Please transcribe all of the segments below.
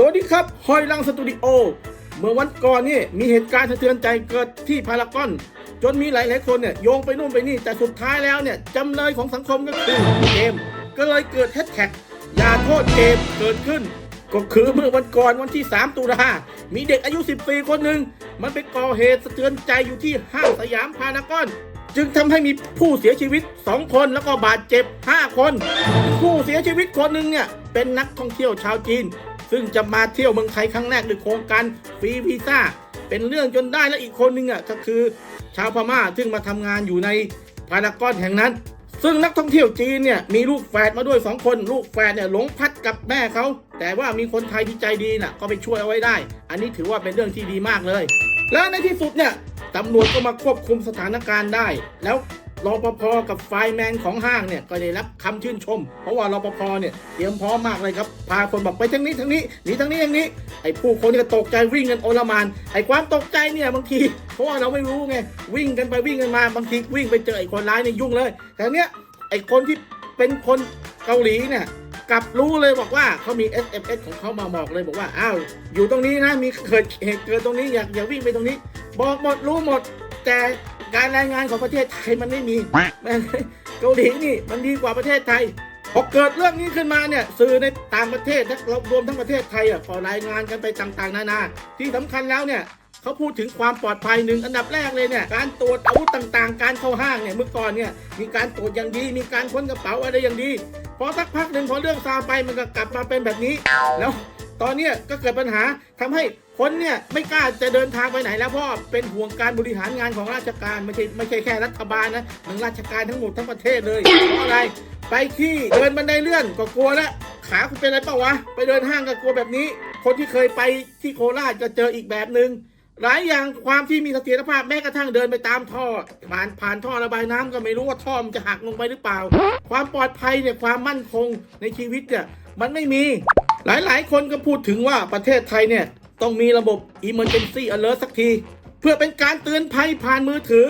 สวัสดีครับหอยลังสตูดิโอ เมื่อวันก่อนนี่มีเหตุการณ์สะเทือนใจเกิดที่พารากอน จนมีหลายๆคนเนี่ยโยงไปนู่นไปนี่ แต่สุดท้ายแล้วเนี่ยจำเลยของสังคมก็คือเกม ก็เลยเกิดแฮชแท็กอย่าโทษเกมเกิดขึ้น ก็คือเมื่อวันก่อนวันที่ 3 ตุลามีเด็กอายุ14คนหนึ่งมันไปก่อเหตุสะเทือนใจอยู่ที่ห้างสยามพารากอน จึงทำให้มีผู้เสียชีวิต 2 คนแล้วก็บาดเจ็บ 5 คน ผู้เสียชีวิตคนหนึ่งเนี่ยเป็นนักท่องเที่ยวชาวจีน ซึ่งจะมาเที่ยวเมืองไทยครั้งแรกด้วยโครงการฟรีวีซ่า เป็นเรื่องจนได้และอีกคนหนึ่งอะก็คือ ชาวพม่าซึ่งมาทำงานอยู่ในพารากอนแห่งนั้น ซึ่งนักท่องเที่ยวจีนเนี่ยมีลูกแฝดมาด้วยสองคน ลูกแฝดเนี่ยหลงพัดกับแม่เขา แต่ว่ามีคนไทยที่ใจดีน่ะก็ไปช่วยเอาไว้ได้ อันนี้ถือว่าเป็นเรื่องที่ดีมากเลย และในที่สุดเนี่ยตำรวจก็มาควบคุมสถานการณ์ได้ แล้ว รปภกับไฟแมนของห้างเนี่ยก็ได้รับคำชื่นชม เพราะว่ารปภเนี่ยเตรียมพร้อมมากเลยครับ พาคนบอกไปทางนี้ทางนี้หนีทางนี้ทางนี้ ไอ้ผู้คนก็ตกใจวิ่งกันโอลมาน ไอ้ความตกใจเนี่ยบางที เพราะว่าเราไม่รู้ไงวิ่งกันไปวิ่งกันมาบางทีวิ่งไปเจอไอ้คนร้ายเนี่ยยุ่งเลยแต่เนี้ยไอ้คนที่เป็นคนเกาหลีเนี่ยกลับรู้เลยบอกว่าเขามี SMS ของเขามาบอกเลยบอกว่าอ้าวอยู่ตรงนี้นะมีเกิดเหตุเกิดตรงนี้อย่าอย่าวิ่งไปตรงนี้ บอกหมดรู้หมดแต่ การรายงานของประเทศไทยมันไม่มีแม่งเกาหลีนี่มันดีกว่าประเทศไทยพอเกิดเรื่องนี้ขึ้นมาเนี่ยสื่อในต่างประเทศทั้งรวมทั้งประเทศไทยอะก็รายงานกันไปต่างๆ นานา ที่สำคัญแล้วเนี่ยเขาพูดถึงความปลอดภัยหนึ่งอันดับแรกเลยเนี่ยการตรวจอาวุธต่างๆ การเข้าห้างเนี่ยเมื่อก่อนเนี่ยมีการตรวจอย่างดี มีการค้นกระเป๋าอะไรอย่างดีพอสักพักหนึ่งพอเรื่องซาไปมันก็กลับมาเป็นแบบนี้ แล้วตอนเนี้ยก็เกิดปัญหาทำให้ คนเนี่ยไม่กล้าจะเดินทางไปไหนแล้วเพราะเป็นห่วงการบริหารงานของราชการไม่ใช่ไม่ใช่แค่รัฐบาลนะมันราชการทั้งหมดทั้งประเทศเลยเพราะอะไรไปที่เดินบันไดเลื่อนก็กลัวแล้วขาคุณเป็นอะไรเปล่าวะไปเดินห้างก็กลัวแบบนี้ คนที่เคยไปที่โคราชก็เจออีกแบบหนึ่งหลายอย่างความที่มีเสถียรภาพแม้กระทั่งเดินไปตามท่อผ่านผ่านท่อระบายน้ำก็ไม่รู้ว่าท่อมันจะหักลงไปหรือเปล่า ความปลอดภัยเนี่ยความมั่นคงในชีวิตเนี่ยมันไม่มี หลายๆ คนก็พูดถึงว่าประเทศไทยเนี่ย ต้องมีระบบ emergency alert สักที เพื่อเป็นการเตือนภัยผ่านมือถือ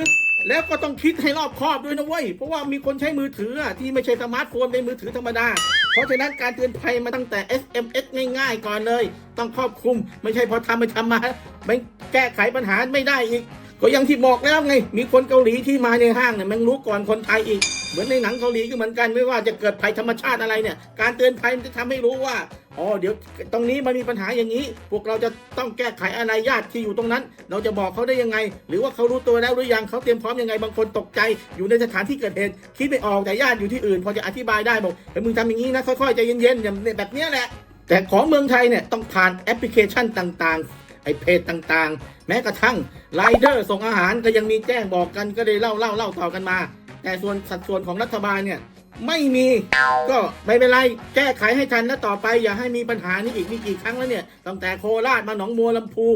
แล้วก็ต้องคิดให้รอบคอบด้วยนะเว้ย เพราะว่ามีคนใช้มือถือที่ไม่ใช่สมาร์ทโฟนเป็นมือถือธรรมดา เพราะฉะนั้นการเตือนภัยมาตั้งแต่ SMS ง่ายๆ ก่อนเลย ต้องครอบคลุม ไม่ใช่พอทำไปทำมาไม่แก้ไขปัญหาไม่ได้อีก ก็ยังที่บอกแล้วไง มีคนเกาหลีที่มาในห้างเนี่ยมันรู้ก่อนคนไทยอีก เหมือนในหนังเกาหลีก็เหมือนกันไม่ว่าจะเกิดภัยธรรมชาติอะไรเนี่ย การเตือนภัยมันจะทำให้รู้ว่าอ๋อเดี๋ยวตรงนี้มันมีปัญหาอย่างนี้ พวกเราจะต้องแก้ไขอะไรญาติที่อยู่ตรงนั้น เราจะบอกเขาได้ยังไง หรือว่าเขารู้ตัวแล้วหรือยังเขาเตรียมพร้อมยังไงบางคนตกใจ อยู่ในสถานที่เกิดเหตุคิดไม่ออกแต่ญาติอยู่ที่อื่น พอจะอธิบายได้บอกเฮ้ยมึงทำอย่างนี้นะค่อยๆใจเย็นๆอย่างแบบเนี้ยแหละ แต่ของเมืองไทยเนี่ยต้องผ่านแอปพลิเคชันต่างๆ อเพจต่างๆ แม้กระทั่งไรเดอร์ส่งอาหารก็ยังมีแจ้งบอกกันก็เลยเล่าเล่าเล่าต่อกันมา แต่ส่วนสัดส่วนของรัฐบาลเนี่ยไม่มีก็ไม่เป็นไรแก้ไขให้ทันและต่อไปอย่าให้มีปัญหานี้อีกนี่กี่ครั้งแล้วเนี่ยตั้งแต่โคราชมาหนองบัวลำพู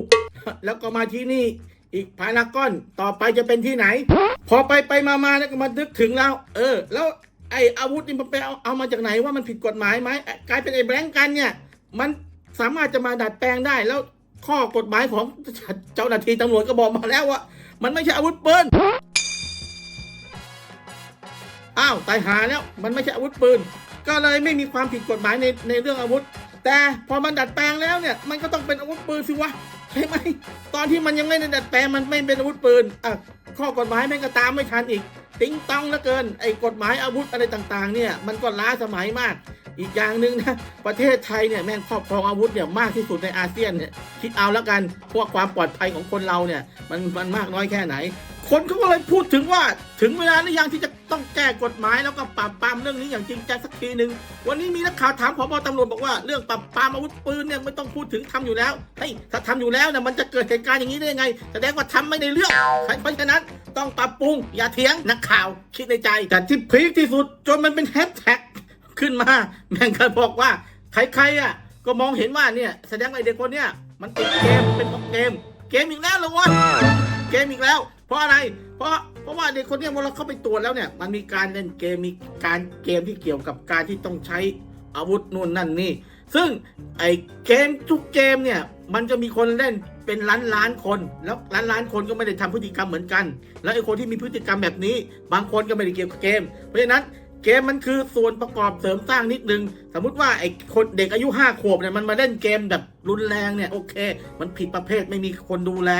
แล้วก็มาที่นี่อีกพารากอนต่อไปจะเป็นที่ไหน พอไปไปมามาแล้วก็มานึกถึงแล้ว เออ แล้วไออาวุธนี่มันไปเอาเอามาจากไหนว่ามันผิดกฎหมายไหมกลายเป็นไอแบงก์กันเนี่ย มันสามารถจะมาดัดแปลงได้แล้ว ข้อกฎหมายของเจ้าหน้าที่ตำรวจก็บอกมาแล้วว่า มันไม่ใช่อาวุธปืน อ้าวตายหาแล้ว มันไม่ใช่อาวุธปืน ก็เลยไม่มีความผิดกฎหมายในในเรื่องอาวุธ แต่พอมันดัดแปลงแล้วเนี่ย มันก็ต้องเป็นอาวุธปืนสิวะใช่ไหมตอนที่มันยังไม่ได้ดัดแปลงมันไม่เป็นอาวุธปืนอะข้อกฎหมายแม่งก็ตามไม่ทันอีก ติ้งต้องเหลือเกินไอ้กฎหมายอาวุธอะไรต่างๆ เนี่ย มันก็ล้าสมัยมาก อีกอย่างหนึ่งนะประเทศไทยเนี่ยแม่งครอบครองอาวุธเนี่ยมากที่สุดในอาเซียนเนี่ยคิดเอาแล้วกันพวกความปลอดภัยของคนเราเนี่ยมันมันมากน้อยแค่ไหน คนเขาก็เลยพูดถึงว่าถึงเวลาหรือยังที่จะต้องแก้กฎหมายแล้วก็ปราบปรามเรื่องนี้อย่างจริงจังสักทีหนึ่งวันนี้มีนักข่าวถามผบตำรวจบอกว่าเรื่องปราบปรามอาวุธปืนเนี่ยไม่ต้องพูดถึงทำอยู่แล้วเฮ้ยถ้าทำอยู่แล้วเนี่ยมันจะเกิดเหตุการณ์อย่างนี้ได้ยังไง แสดงว่าทำไม่ได้เรื่องเพราะฉะนั้นต้องปรับปรุงอย่าเถียงนักข่าวคิดในใจแต่ที่พีคที่สุดจนมันเป็นแฮชแท็ก ขึ้นมาแม่งก็บอกว่า ใครๆอะ ก็มองเห็นว่าเนี่ยแสดงว่าไอเด็กคนเนี้ยมันติดเกมเป็นเพราะเกม เกมอีกแล้วเหรอวะเกมอีกแล้ว เพราะอะไร เพราะเพราะว่าเด็กคนเนี้ยเวลาเข้าไปตรวจแล้วเนี่ย มันมีการเล่นเกมมีการเกมที่เกี่ยวกับการที่ต้องใช้อาวุธนู่นนั่นนี่ ซึ่งไอเกมทุกเกมเนี่ยมันจะมีคนเล่นเป็นล้านล้านคน แล้วล้านล้านคนก็ไม่ได้ทำพฤติกรรมเหมือนกัน แล้วไอ้คนที่มีพฤติกรรมแบบนี้ บางคนก็ไม่ได้เกี่ยวกับเกม เพราะฉะนั้น เกมมันคือส่วนประกอบเสริมสร้างนิดนึง สมมุติว่าไอ้คนเด็กอายุห้าขวบเนี่ยมันมาเล่นเกมแบบรุนแรงเนี่ยโอเค มันผิดประเภทไม่มีคนดูแล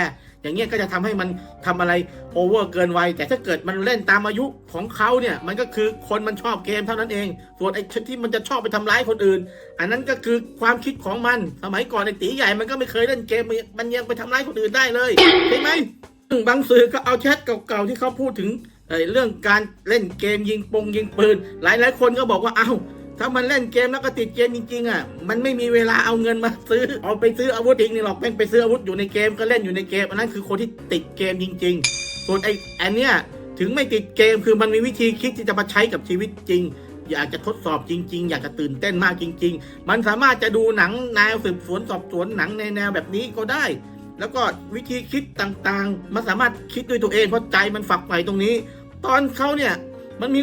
อย่างเงี้ยก็จะทำให้มันทำอะไรโอเวอร์เกินวัยแต่ถ้าเกิดมันเล่นตามอายุของเขาเนี่ยมันก็คือคนมันชอบเกมเท่านั้นเอง ส่วนไอ้ที่มันจะชอบไปทำร้ายคนอื่น อันนั้นก็คือความคิดของมัน สมัยก่อนไอ้ตีใหญ่มันก็ไม่เคยเล่นเกมมันยังไปทำร้ายคนอื่นได้เลยใช่ไหมบางสื่อก็เอาแชทเก่าๆที่เขาพูดถึง เรื่องการเล่นเกมยิงปงยิงปืน หลายๆคนก็บอกว่าเอ้าถ้ามันเล่นเกมแล้วก็ติดเกมจริงๆอะมันไม่มีเวลาเอาเงินมาซื้อเอาไปซื้ออาวุธอีกนี่หรอกแม่งไปซื้ออาวุธอยู่ในเกมก็เล่นอยู่ในเกมอันนั้นคือคนที่ติดเกมจริง ๆ ส่วนไอ้อันเนี้ยถึงไม่ติดเกมคือมันมีวิธีคิดที่จะมาใช้กับชีวิตจริง อยากจะทดสอบจริง ๆ อยากจะตื่นเต้นมากจริง ๆ มันสามารถจะดูหนังแนวสืบสวนสอบสวนหนังในแนวแบบนี้ก็ได้ แล้วก็วิธีคิดต่างๆ มันสามารถคิดด้วยตัวเองเพราะใจมันฝักใฝ่ตรงนี้ ตอนเขาเนี่ยมันมี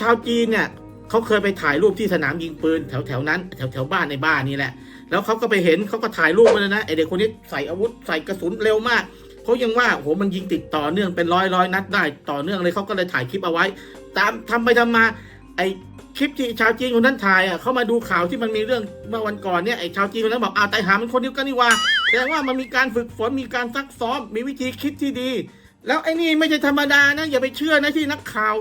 ชาวจีนเนี่ยเขาเคยไปถ่ายรูปที่สนามยิงปืนแถวๆนั้นแถวๆบ้านในบ้านนี่แหละ แล้วเขาก็ไปเห็นเขาก็ถ่ายรูปมาเลยนะไอเด็กคนนี้ใส่อาวุธใส่กระสุนเร็วมากเขายังว่าโหมันยิงติดต่อเนื่องเป็นร้อยร้อยนัดได้ต่อเนื่องเลยเขาก็เลยถ่ายคลิปเอาไว้ ตามทำไปทำมาไอคลิปที่ชาวจีนคนนั้นถ่ายอะเขามาดูข่าวที่มันมีเรื่องเมื่อวันก่อนเนี่ยไอชาวจีนคนนั้นบอกอ้าวตายหามันคนเดียวกันนี่ว่าแสดงว่ามันมีการฝึกฝนมีการซักซ้อมมีวิธีคิดที่ดี แล้วไอ้นี่ไม่ใช่ธรรมดานะอย่าไปเชื่อนะที่นักข่าว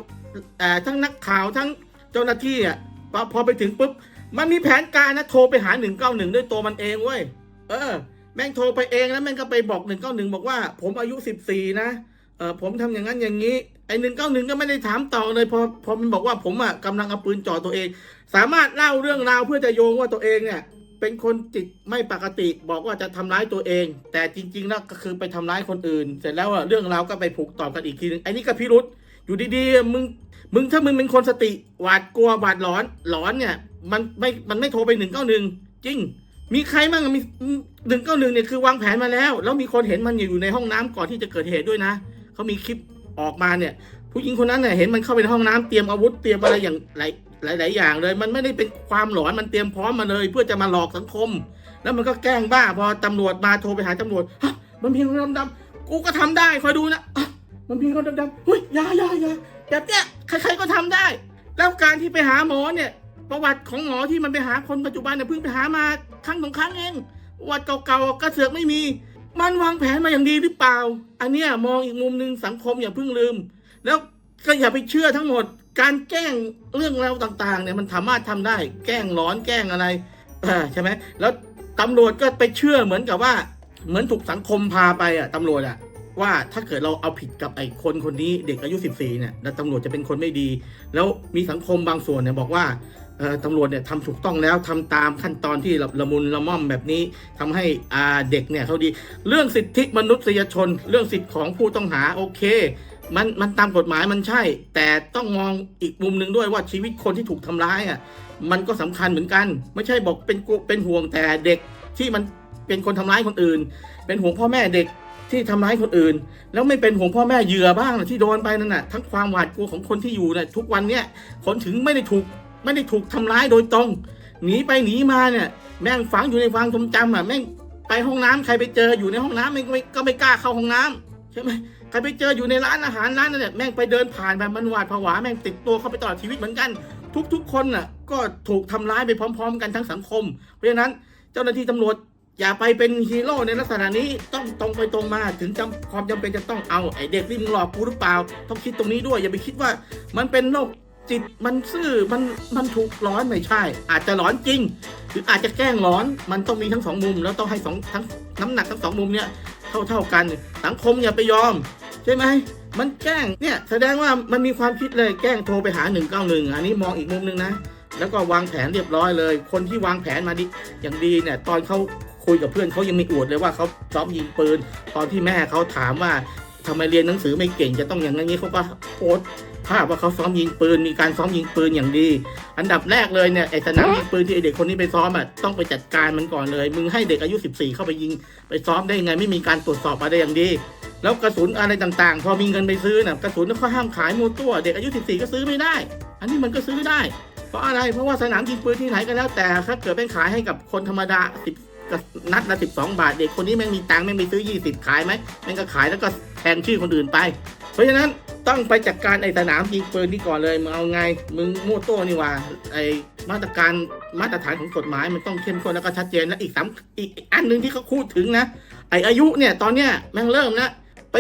เอ่ทั้งนักข่าวทั้งเจ้าหน้าที่อะพอพอไปถึงปุ๊บมันมีแผนการนะโทรไปหา191ด้วยตัวมันเองเว้ยเออ แม่งโทรไปเองแล้วแม่งก็ไปบอก191บอกว่า ผมอายุ14นะเออผมทำอย่างนั้นอย่างนี้ไอ้191ก็ไม่ได้ถามต่อเลยพอพอมันบอกว่าผมอะกำลังเอาปืนจ่อตัวเอง สามารถเล่าเรื่องราวเพื่อจะโยงว่าตัวเองเนี่ย เป็นคนจิตไม่ปกติบอกว่าจะทำร้ายตัวเอง แต่จริงๆแล้วก็คือไปทำร้ายคนอื่น เสร็จแล้วเรื่องราวก็ไปผูกต่อกันอีกทีนึงไอ้นี่ก็พิรุษอยู่ดีๆมึงมึงถ้ามึงเป็นคนสติหวาดกลัวหวาดหลอนหลอนเนี่ย มันไม่มันไม่โทรไปหนึ่งเก้าหนึ่งจริง มีใครบ้างมีหนึ่งเก้าหนึ่งเนี่ยคือวางแผนมาแล้ว แล้วมีคนเห็นมันอยู่ในห้องน้ำก่อนที่จะเกิดเหตุด้วยนะเขามีคลิปออกมาเนี่ย ผู้หญิงคนนั้นเนี่ยเห็นมันเข้าไปในห้องน้ำเตรียมอาวุธเตรียมอะไรอย่างหลาย หลายหลายอย่างเลย มันไม่ได้เป็นความหลอนมันเตรียมพร้อมมาเลย เพื่อจะมาหลอกสังคม แล้วมันก็แกล้งบ้าพอตำรวจมาโทรไปหาตำรวจฮะมันมีคนดำๆกูก็ทำได้คอยดูนะะมันมีคนดำๆเฮ้ยยายายาแบบเนี้ยใคร ๆ ก็ทำได้ แล้วการที่ไปหาหมอเนี่ยประวัติของหมอที่มันไปหาคนปัจจุบันเนี่ยเพิ่งไปหามาครั้งสองครั้งเองประวัติเก่าๆก็เสือกไม่มี มันวางแผนมาอย่างดีหรือเปล่า อันเนี้ยมองอีกมุมหนึ่งสังคมอย่าเพิ่งลืม แล้วก็อย่าไปเชื่อทั้งหมด การแกล้งเรื่องราวต่างๆเนี่ยมันสามารถทำได้ แกล้งร้อนแกล้งอะไรใช่ไหมแล้วตำรวจก็ไปเชื่อเหมือนกับว่า เหมือนถูกสังคมพาไปอะตำรวจอะว่าถ้าเกิดเราเอาผิดกับไอ้คนคนนี้เด็กอายุ 14เนี่ยแล้วตำรวจจะเป็นคนไม่ดี แล้วมีสังคมบางส่วนเนี่ยบอกว่าเออตำรวจเนี่ยทำถูกต้องแล้วทำตามขั้นตอนที่ละละมุนละม่อมแบบนี้ทำให้อาเด็กเนี่ยเขาดี เรื่องสิทธิมนุษยชน เรื่องสิทธิของผู้ต้องหาโอเค มันมันตามกฎหมายมันใช่ แต่ต้องมองอีกมุมหนึ่งด้วยว่าชีวิตคนที่ถูกทำร้ายอะมันก็สำคัญเหมือนกัน ไม่ใช่บอกเป็นเป็นห่วงแต่เด็กที่มันเป็นคนทำร้ายคนอื่น เป็นห่วงพ่อแม่เด็กที่ทำร้ายคนอื่น แล้วไม่เป็นห่วงพ่อแม่เหยื่อบ้างที่โดนไปนั่นน่ะทั้งความหวาดกลัวของคนที่อยู่น่ะทุกวันเนี้ยคนถึงไม่ได้ถูกไม่ได้ถูกทำร้ายโดยตรงหนีไปหนีมาเนี่ยแม่งฝังอยู่ในความทรงจำอะแม่งไปห้องน้ำใครไปเจออยู่ในห้องน้ำแม่ไม่ก็ไม่กล้าเข้าห้องน้ำใช่ไหม ใครไปเจออยู่ในร้านอาหารร้านนั่นแหละแม่งไปเดินผ่านแบบมันหวาดผวาแม่งติดตัวเข้าไปตลอดชีวิตเหมือนกัน ทุกๆ คนน่ะก็ถูกทำร้ายไปพร้อม ๆ กันทั้งสังคม เพราะฉะนั้นเจ้าหน้าที่ตำรวจอย่าไปเป็นฮีโร่ในลักษณะนี้ต้องตรงไปตรงมาถึงจำความจำเป็นจะต้องเอาไอเด็กที่มึงหลอกกูหรือเปล่า ต้องคิดตรงนี้ด้วย อย่าไปคิดว่ามันเป็นโรคจิตมันซื่อมันมันถูกร้อนไม่ใช่ อาจจะร้อนจริง หรืออาจจะแกล้งร้อนมันต้องมีทั้งสองมุม แล้วต้องให้สองทั้งน้ำหนักทั้งสองมุมเนี่ยเท่าเท่ากัน สังคมอย่าไปยอม ใช่ไหมมันแกล้งเนี่ยแสดงว่ามันมีความคิดเลยแกล้งโทรไปหา 191 อันนี้มองอีกมุมหนึงนะ แล้วก็วางแผนเรียบร้อยเลย คนที่วางแผนมาดีอย่างดีเนี่ยตอนเขาคุยกับเพื่อนเขายังมีอวดเลยว่าเขาซ้อมยิงปืน ตอนที่แม่เขาถามว่าทำไมเรียนหนังสือไม่เก่งจะต้องอย่างนี้เขาก็โพส ภาพว่าเขาซ้อมยิงปืน มีการซ้อมยิงปืนอย่างดี อันดับแรกเลยเนี่ยไอ้สนามยิงปืนที่ไอเด็กคนนี้ไปซ้อมอะต้องไปจัดการมันก่อนเลย มึงให้เด็กอายุ 14 เข้าไปยิงไปซ้อมได้ยังไงไม่มีการตรวจสอบอะไรอย่างดี แล้วกระสุนอะไรต่างๆ พอมีเงินไปซื้อน่ะกระสุนเขาห้ามขายมูตัว เด็กอายุ 14 ก็ซื้อไม่ได้ อันนี้มันก็ซื้อได้ เพราะอะไรเพราะว่าสนามยิงปืนที่ไหนก็แล้วแต่ถ้าเกิดเป็นขายให้กับคนธรรมดา10นัดละ12บาท เด็กคนนี้แม่งมีตังค์แม่งไปซื้อ20ขายไหมแม่งก็ขายแล้วก็แทนชื่อคนอื่นไป เพราะฉะนั้นต้องไปจัดการไอ้สนามยิงปืนนี่ก่อนเลยมึงเอาไงมึงมั่วตัวนี่ว่าไอ้มาตรการมาตรฐานของกฎหมายมันต้องเข้มข้นแล้วก็ชัดเจนและอีกสามอีกอันหนึ่งที่เขาพูดถึงนะไอ้อายุเนี่ยตอนเนี้ยแม่งเริ่มแล้วไป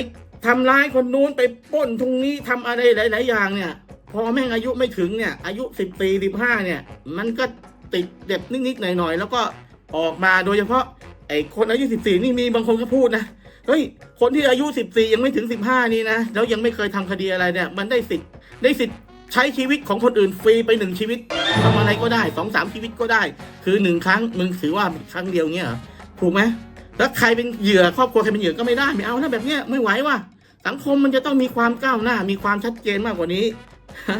ทำร้ายคนนู้นไปป้นตรงนี้ทำอะไรหลาย ๆ อย่างเนี่ยพอแม่งอายุไม่ถึงเนี่ยอายุสิบสี่สิบห้าเนี่ย มันก็ติดเด็บนิด ๆ หน่อย ๆ แล้วก็ออกมาโดยเฉพาะไอ้คนอายุสิบสี่นี่มีบางคนก็พูดนะ เฮ้ยคนที่อายุ14ยังไม่ถึง15นี่นะแล้วยังไม่เคยทำคดีอะไรเนี่ย มันได้สิทธิ์ได้สิทธิ์ใช้ชีวิตของคนอื่นฟรีไปหนึ่งชีวิตทำอะไรก็ได้สองสามชีวิตก็ได้ คือหนึ่งครั้งมึงถือว่าครั้งเดียวเงี้ยเหรอถูกไหมแล้วใครเป็นเหยื่อครอบครัวใครเป็นเหยื่อก็ไม่ได้ไม่เอานะแบบเนี้ยไม่ไหวว่ะสังคมมันจะต้องมีความก้าวหน้า มีความชัดเจนมากกว่านี้ฮะ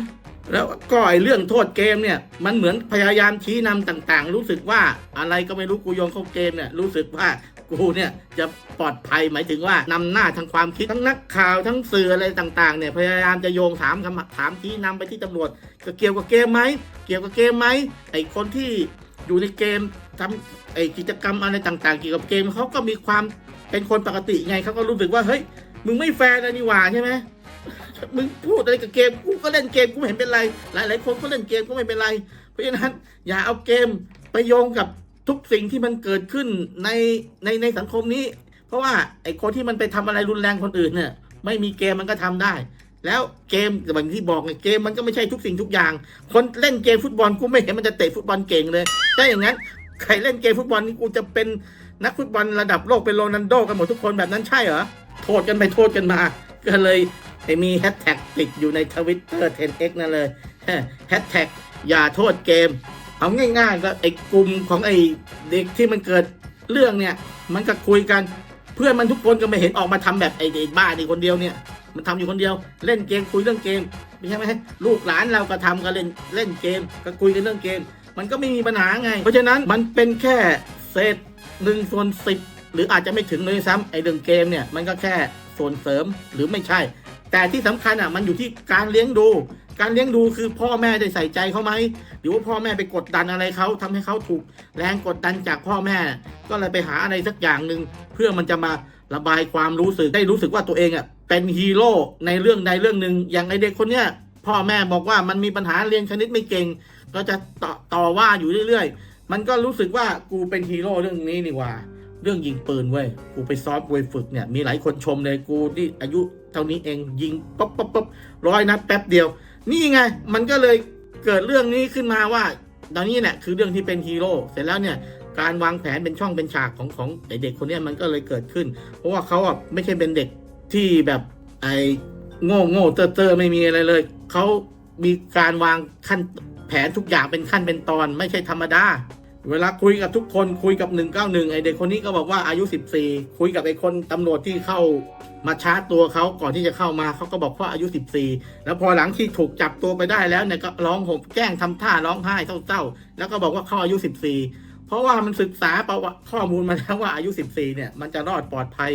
แล้วก็ไอ้เรื่องโทษเกมเนี่ยมันเหมือนพยายามชี้นำต่างๆ รู้สึกว่าอะไรก็ไม่รู้กูโยงเข้าเกมเนี่ยรู้สึกว่ากูเนี่ยจะปลอดภัยหมายถึงว่านำหน้าทางความคิดทั้งนักข่าวทั้งสื่ออะไรต่างๆเนี่ยพยายามจะโยงถามคำถามที่นำไปที่ตำรวจก็เกี่ยวกับเกมไหมเกี่ยวกับเกมไหมไอคนที่อยู่ในเกมทำไอกิจกรรมอะไรต่างๆ เกี่ยวกับเกมเขาก็มีความเป็นคนปกติไงเขาก็รู้สึกว่าเฮ้ยมึงไม่แฟร์นะนี่หว่าใช่ไหม มึงพูดอะไรกับเกมกูก็เล่นเกมกูไม่เห็นเป็นไร หลายๆคนก็เล่นเกมก็ไม่เป็นไร เพราะฉะนั้นอย่าเอาเกมไปโยงกับทุกสิ่งที่มันเกิดขึ้นในในในสังคมนี้ เพราะว่าไอ้คนที่มันไปทำอะไรรุนแรงคนอื่นเนี่ยไม่มีเกมมันก็ทำได้ แล้วเกมแบบที่บอกไงเกมมันก็ไม่ใช่ทุกสิ่งทุกอย่าง คนเล่นเกมฟุตบอลกูไม่เห็นมันจะเตะฟุตบอลเก่งเลยถ้าอย่างนั้นใครเล่นเกมฟุตบอลนี่กูจะเป็นนักฟุตบอลระดับโลกเป็นโรนัลโดกันหมดทุกคนแบบนั้นใช่เหรอโทษกันไปโทษกันมาก็เลย ไอ้มีแฮชแท็กติดอยู่ในทวิตเตอร์ 10x นั่นเลยแฮชแท็กอย่าโทษเกม เอาง่ายๆก็ไอ้กลุ่มของไอ้เด็กที่มันเกิดเรื่องเนี่ย มันก็คุยกัน เพื่อนมันทุกคนก็ไม่เห็นออกมาทำแบบไอ้เด็กบ้านี่คนเดียวเนี่ย มันทำอยู่คนเดียว เล่นเกมคุยเรื่องเกมไม่ใช่ไหมลูกหลานเราก็ทำกันเล่นเล่นเกม ก็คุยกันเรื่องเกม มันก็ไม่มีปัญหาไง เพราะฉะนั้นมันเป็นแค่เศษหนึ่งส่วนสิบหรืออาจจะไม่ถึงเลยซ้ำไอ้เรื่องเกมเนี่ยมันก็แค่ส่วนเสริมหรือไม่ใช่ แต่ที่สำคัญอะมันอยู่ที่การเลี้ยงดู การเลี้ยงดูคือพ่อแม่ได้ใส่ใจเขาไหมหรือว่าพ่อแม่ไปกดดันอะไรเขาทำให้เขาถูกแรงกดดันจากพ่อแม่ ก็เลยไปหาอะไรสักอย่างหนึ่งเพื่อมันจะมาระบายความรู้สึกได้รู้สึกว่าตัวเองอะเป็นฮีโร่ในเรื่องใดเรื่องหนึ่งอย่างไอเด็กคนเนี้ยพ่อแม่บอกว่ามันมีปัญหาเรียนคณิตไม่เก่ง ก็จะต่อต่อว่าอยู่เรื่อยๆ มันก็รู้สึกว่ากูเป็นฮีโร่เรื่องนี้นี่ว่า เรื่องยิงปืนเว้ย กูไปซ้อมมวยฝึกเนี่ย มีหลายคนชมเลยกูที่อายุเท่านี้เองยิงป๊อปป๊อปป๊อปร้อยนัดแป๊บเดียว นี่ไง มันก็เลยเกิดเรื่องนี้ขึ้นมาว่าตอนนี้เนี่ยคือเรื่องที่เป็นฮีโร่เสร็จแล้วเนี่ยการวางแผนเป็นช่องเป็นฉากของของเด็กคนเนี้ยมันก็เลยเกิดขึ้น เพราะว่าเขาอะไม่ใช่เป็นเด็กที่แบบไอโง่โง่เตอเตอไม่มีอะไรเลย เขามีการวางขั้นแผนทุกอย่างเป็นขั้นเป็นตอน ไม่ใช่ธรรมดา เวลาคุยกับทุกคนคุยกับ 191 ไอเด็กคนนี้ก็บอกว่าอายุ 14 คุยกับไอคนตำรวจที่เข้ามาชาร์จตัวเขาก่อนที่จะเข้ามาเขาก็บอกว่าอายุ 14 แล้วพอหลังที่ถูกจับตัวไปได้แล้วเนี่ยก็ร้องห่มแกล้งทำท่าร้องไห้เศร้าๆ แล้วก็บอกว่าเขาอายุ 14 เพราะว่ามันศึกษาประวัติข้อมูลมาแล้วว่าอายุ 14 เนี่ยมันจะรอดปลอดภัย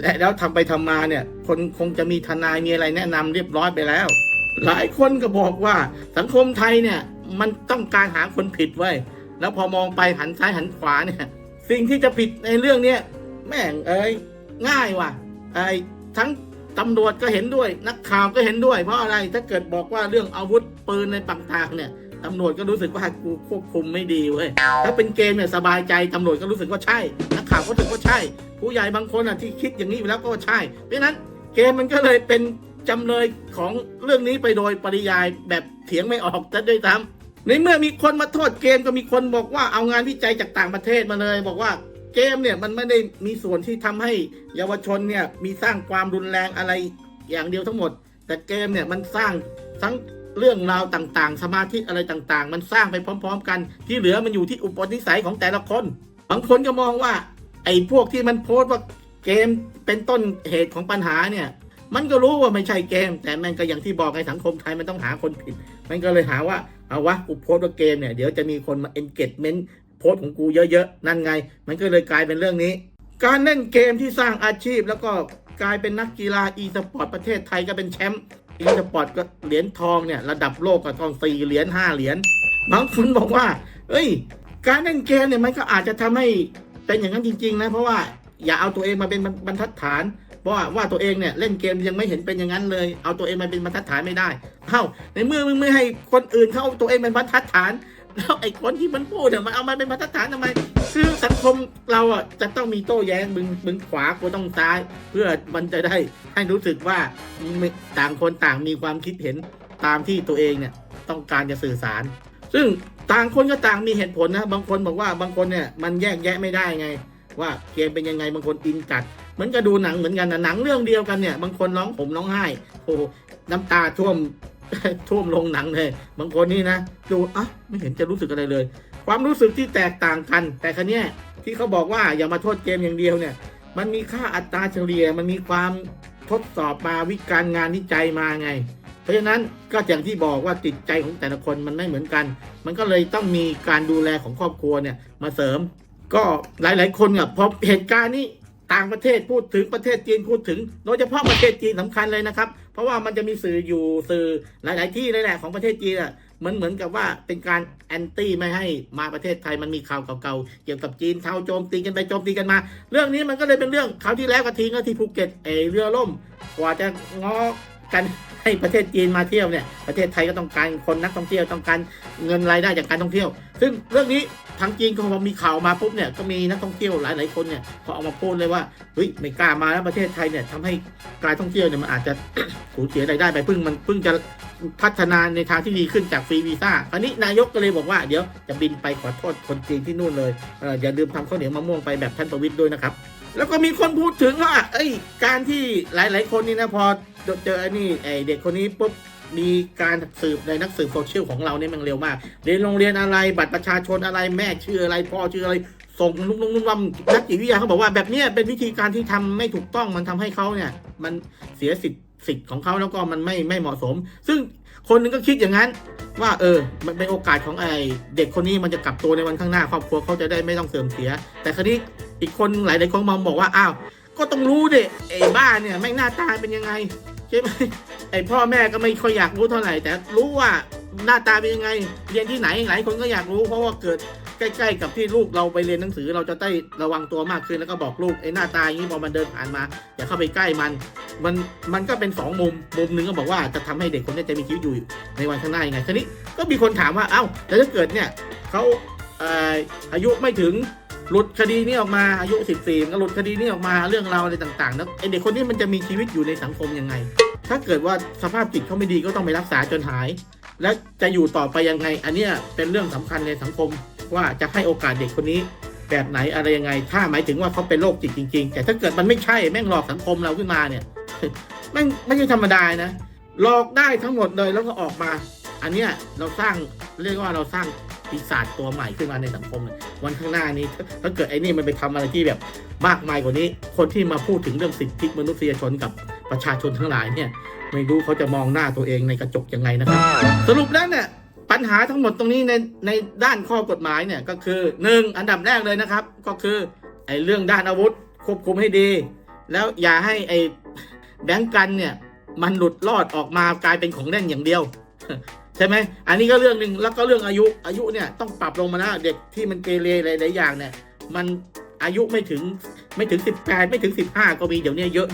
และแล้วทำไปทำมาเนี่ยคนคงจะมีทนายมีอะไรแนะนำเรียบร้อยไปแล้ว หลายคนก็บอกว่าสังคมไทยเนี่ยมันต้องการหาคนผิดไว้ แล้วพอมองไปหันซ้ายหันขวาเนี่ย สิ่งที่จะผิดในเรื่องเนี้ยแม่งเอ้ยง่ายว่ะไอ้ทั้งตำรวจก็เห็นด้วย นักข่าวก็เห็นด้วย เพราะอะไรถ้าเกิดบอกว่าเรื่องอาวุธปืนในต่างๆเนี่ยตำรวจก็รู้สึกว่ากูควบคุมไม่ดีเว้ยถ้าเป็นเกมเนี่ยสบายใจตำรวจก็รู้สึกว่าใช่นักข่าวก็รู้สึกว่าใช่ ผู้ใหญ่บางคนอะที่คิดอย่างนี้อยู่แล้วก็ใช่ เพราะนั้นเกมมันก็เลยเป็นจำเลยของเรื่องนี้ไปโดยปริยายแบบเถียงไม่ออกจะด้วยซ้ำ ในเมื่อมีคนมาโทษเกมก็มีคนบอกว่าเอางานวิจัยจากต่างประเทศมาเลย บอกว่าเกมเนี่ยมันไม่ได้มีส่วนที่ทำให้เยาวชนเนี่ยมีสร้างความรุนแรงอะไรอย่างเดียวทั้งหมด แต่เกมเนี่ยมันสร้างทั้งเรื่องราวต่างๆ สมาธิอะไรต่างๆ มันสร้างไปพร้อม ๆ กัน ที่เหลือมันอยู่ที่อุปนิสัยของแต่ละคนบางคนก็มองว่า ไอ้พวกที่มันโพสต์ว่าเกมเป็นต้นเหตุของปัญหาเนี่ย มันก็รู้ว่าไม่ใช่เกม แต่มันก็อย่างที่บอกในสังคมไทยมันต้องหาคนผิด มันก็เลยหาว่า เอาวะกูโพสต์ว่าเกมเนี่ยเดี๋ยวจะมีคนมา engagement โพสต์ของกูเยอะๆ นั่นไง มันก็เลยกลายเป็นเรื่องนี้ การเล่นเกมที่สร้างอาชีพ แล้วก็กลายเป็นนักกีฬา e สปอร์ตประเทศไทยก็เป็นแชมป์ e สปอร์ตก็เหรียญทองเนี่ยระดับโลกก็ทองสี่เหรียญห้าเหรียญบางคนบอกว่า เอ้ย การเล่นเกมเนี่ยมันก็อาจจะทำให้เป็นอย่างนั้นจริง ๆ นะ เพราะว่าอย่าเอาตัวเองมาเป็นบรรทัดฐาน ว่าว่าตัวเองเนี่ยเล่นเกมยังไม่เห็นเป็นอย่างนั้นเลย เอาตัวเองมาเป็นบรรทัดฐานไม่ได้เอ้าในเมื่อมึงไม่ให้คนอื่นเขาเอาตัวเองเป็นบรรทัดฐานแล้วไอ้คนที่มันพูดเนี่ยมันเอามาเป็นบรรทัดฐานทำไมคือสังคมเราอะจะต้องมีโต้แย้งมึงมึงขวากูต้องซ้าย เพื่อมันจะได้ให้รู้สึกว่าต่างคนต่างมีความคิดเห็นตามที่ตัวเองเนี่ยต้องการจะสื่อสาร ซึ่งต่างคนก็ต่างมีเหตุผลนะ บางคนบอกว่าบางคนเนี่ยมันแยกแยะไม่ได้ไง ว่าเกมเป็นยังไงบางคนอินจัด มือนกับดูหนังเหมือนกันนะหนังเรื่องเดียวกันเนี่ย บางคนร้องผมร้องไห้โอ้น้ำตาท่วมท่วมลงหนังเลย บางคนนี่นะดูอะไม่เห็นจะรู้สึกอะไรเลย ความรู้สึกที่แตกต่างกัน แต่ครั้นี้ยที่เขาบอกว่าอย่ามาโทษเกมอย่างเดียวเนี่ย มันมีค่าอัตราเฉลี่ย มันมีความทดสอบมาวิการงานวิจัยมาไง เพราะฉะนั้นก็อย่างที่บอกว่าจิตใจของแต่ละคนมันไม่เหมือนกัน มันก็เลยต้องมีการดูแลของครอบครัวเนี่ยมาเสริม ก็หลาย ๆ คนเนี่ยพอเหตุการณ์นี้ ต่างประเทศพูดถึงประเทศจีนพูดถึงโดยเฉพาะประเทศจีนสำคัญเลยนะครับ เพราะว่ามันจะมีสื่ออยู่สื่อหลาย ๆ ที่เลยแหละของประเทศจีนอะเหมือนเหมือนกับว่าเป็นการแอนตี้ไม่ให้มาประเทศไทยมันมีข่าวเก่าๆเกี่ยวกับจีนข่าวโจมตีกันไปโจมตีกันมา เรื่องนี้มันก็เลยเป็นเรื่องคราวที่แล้วก็ทิ้งก็ที่ภูเก็ตเอเรือล่มกว่าจะงอ กันให้ประเทศจีนมาเที่ยวเนี่ยประเทศไทยก็ต้องการคนนักท่องเที่ยวต้องการเงินรายได้จากการท่องเที่ยว ซึ่งเรื่องนี้ทางจีนเขาพอมีข่าวมาปุ๊บเนี่ยก็มีนักท่องเที่ยวหลาย ๆ คนเนี่ยเขาเอามาพูดเลยว่าเฮ้ยไม่กล้ามาแล้วประเทศไทยเนี่ยทำให้การท่องเที่ยวเนี่ยมันอาจจะสูญเสียรายได้ไปเพิ่งมันเพิ่งจะพัฒนาในทางที่ดีขึ้นจากฟรีวีซ่าคราวนี้นายกก็เลยบอกว่าเดี๋ยวจะบินไปขอโทษคนจีนที่นู่นเลยเอออย่าลืมทำข้าวเหนียวมะม่วงไปแบบท่านประวิตรด้วยนะครับ แล้วก็มีคนพูดถึงว่าเอ้การที่หลาย ๆ คนนี่นะพอ เจอไอ้นี่ไอเด็กคนนี้ปุ๊บมีการสืบในนักสืบโซเชียลของเราเนี่ยมันเร็วมาก เรียนโรงเรียนอะไรบัตรประชาชนอะไรแม่ชื่ออะไรพ่อชื่ออะไรส่งลุงลุงลุงลำนักจิตวิทยาเขาบอกว่าแบบนี้เป็นวิธีการที่ทำไม่ถูกต้องมันทำให้เขาเนี่ย มันเสียสิทธิ์สิทธิ์ของเขาแล้วก็มันไม่ไม่เหมาะสม ซึ่งคนหนึงก็คิดอย่างนั้น ว่าเออ มันเป็นโอกาสของไอเด็กคนนี้มันจะกลับตัวในวันข้างหน้าครอบครัวเขาจะได้ไม่ต้องเสื่อมเสีย แต่ครนี้อีกคนหลายๆคนมองบอกว่าอ้าวก็ต้องรู้เด็ไอ้บ้าเนี่ยแม่งหน้าตาเป็นยังไง ใช่ไหมไอพ่อแม่ก็ไม่ค่อยอยากรู้เท่าไหร่ แต่รู้ว่าหน้าตาเป็นยังไง เรียนที่ไหนหลายคนก็อยากรู้ เพราะว่าเกิดใกล้ๆกับที่ลูกเราไปเรียนหนังสือ เราจะได้ระวังตัวมากขึ้นแล้วก็บอกลูกไอ้หน้าตาอย่างนี้พอมันเดินผ่านมาอย่าเข้าไปใกล้มัน มันมันก็เป็นสองมุมมุมหนึ่งก็บอกว่าจะทำให้เด็กคนนี้จะมีชีวิตอยู่ในวันข้างหน้ายังไงทีนี้ก็มีคนถามว่าเอ้าแล้วถ้าเกิดเนี่ยเขาเออายุไม่ถึง หลุดคดีนี้ออกมาอายุ 14ก็หลุดคดีนี้ออกมาเรื่องราวอะไรต่างๆแล้วไอเด็กคนนี้มันจะมีชีวิตอยู่ในสังคมยังไง ถ้าเกิดว่าสภาพจิตเขาไม่ดีก็ต้องไปรักษาจนหาย แล้วจะอยู่ต่อไปยังไง อันเนี้ยเป็นเรื่องสำคัญในสังคม ว่าจะให้โอกาสเด็กคนนี้ แบบไหนอะไรยังไง ถ้าหมายถึงว่าเขาเป็นโรคจิตจริง ๆ แต่ถ้าเกิดมันไม่ใช่แม่งหลอกสังคมเราขึ้นมาเนี่ยแม่งไม่ใช่ธรรมดานะหลอกได้ทั้งหมดเลยแล้วก็ออกมา อันเนี้ยเราสร้างเรียกว่าเราสร้าง ปีศาจตัวใหม่ขึ้นมาในสังคม วันข้างหน้านี้ถ้าเกิดไอ้นี่มันไปทำอะไรที่แบบมากมายกว่านี้ คนที่มาพูดถึงเรื่องสิทธิมนุษยชนกับประชาชนทั้งหลายเนี่ยไม่รู้เขาจะมองหน้าตัวเองในกระจกยังไงนะครับ สรุปแล้วเนี่ยปัญหาทั้งหมดตรงนี้ในในด้านข้อกฎหมายเนี่ยก็คือหนึ่งอันดับแรกเลยนะครับ ก็คือไอ้เรื่องด้านอาวุธควบคุมให้ดี แล้วอย่าให้ไอ้แบงก์กันเนี่ยมันหลุดรอดออกมากลายเป็นของเล่นอย่างเดียว ใช่ไหมอันนี้ก็เรื่องหนึ่งแล้วก็เรื่องอายุอายุเนี่ยต้องปรับลงมานะเด็กที่มันเกเรหลายๆอย่างเนี่ย มันอายุไม่ถึงไม่ถึง 18 ไม่ถึง 15 ก็มีเดี๋ยวนี้เยอะ